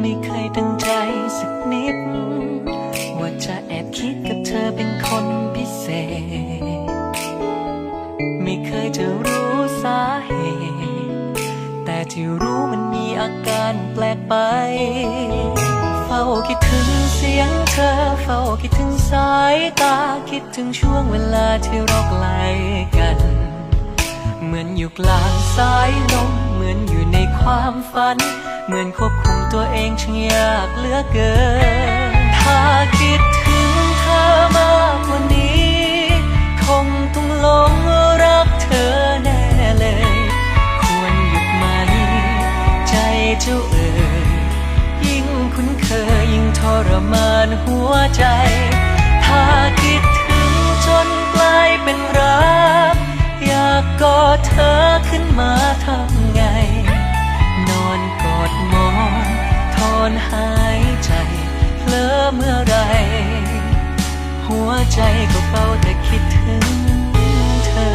ไม่เคยตั้งใจสักนิด ว่าจะแอบคิดกับเธอเป็นคนพิเศษ ไม่เคยจะรู้สาเหตุ แต่ที่รู้มันมีอาการแปลกไป เฝ้าคิดถึงเสียงเธอ เฝ้าคิดถึงสายตา คิดถึงช่วงเวลาที่เราไกลกัน เหมือนอยู่กลางสายลม เหมือนอยู่ในความฝัน เหมือนควบคุม ตัวเองช่างยากเหลือเกิน ถ้าคิดถึงเธอมากกว่านี้ คงต้องหลงรักเธอแน่เลย ควรหยุดไหม ใจเจ้าเอ่ยยิ่งคุ้นเคยยิ่งทรมานหัวใจ ถ้าคิดถึงจนกลายเป็นรัก อยากกอดเธอขึ้นมาทำไง นอนกอดหมอน อนหายใจเพลอเมื่อไร หัวใจก็เฝ้าแต่คิดถึงเธอ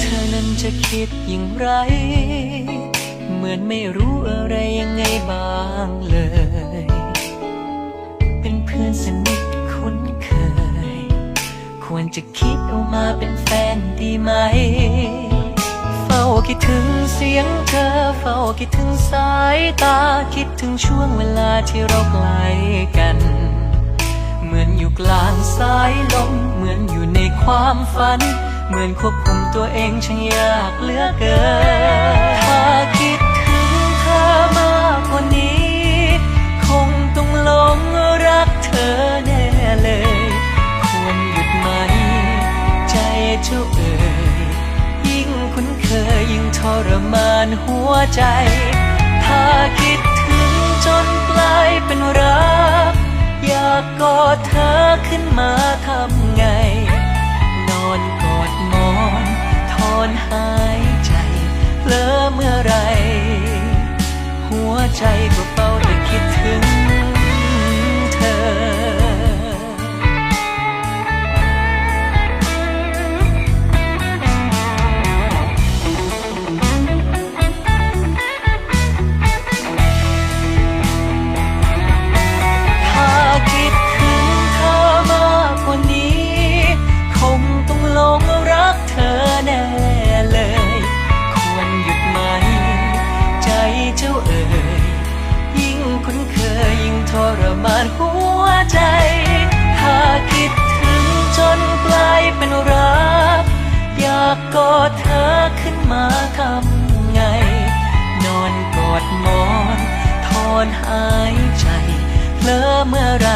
เธอนั้นจะคิดอย่างไร เหมือนไม่รู้อะไรยังไงบ้างเลย เป็นเพื่อนสนิทคุ้นเคย ควรจะคิด ไหน เฝ้าคิดถึงเสียงเธอ เฝ้าคิดถึงสายตา คิดถึงช่วงเวลาที่เราไกลกัน เหมือนอยู่กลางสายลม เหมือนอยู่ในความฝัน เหมือนควบคุมตัวเองช่างยากเหลือเกินถ้าคิดานหัวใจ ถ้าคิดถึงจนกลายเป็นรัก อยากกอดเธอขึ้นมาทำไง นอนกอดมอนทอนหายใจเพลอเมื่อไร หัวใจ รมานหัวใจถ้าคิดถึงจนกลายเป็นรัก อยากกอดเธอขึ้นมาทำไง นอนกอดหมอนถอนหายใจเพลอเมื่อไร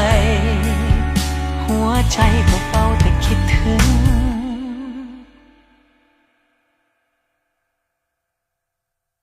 หัวใจก็เฝ้าแต่คิดถึง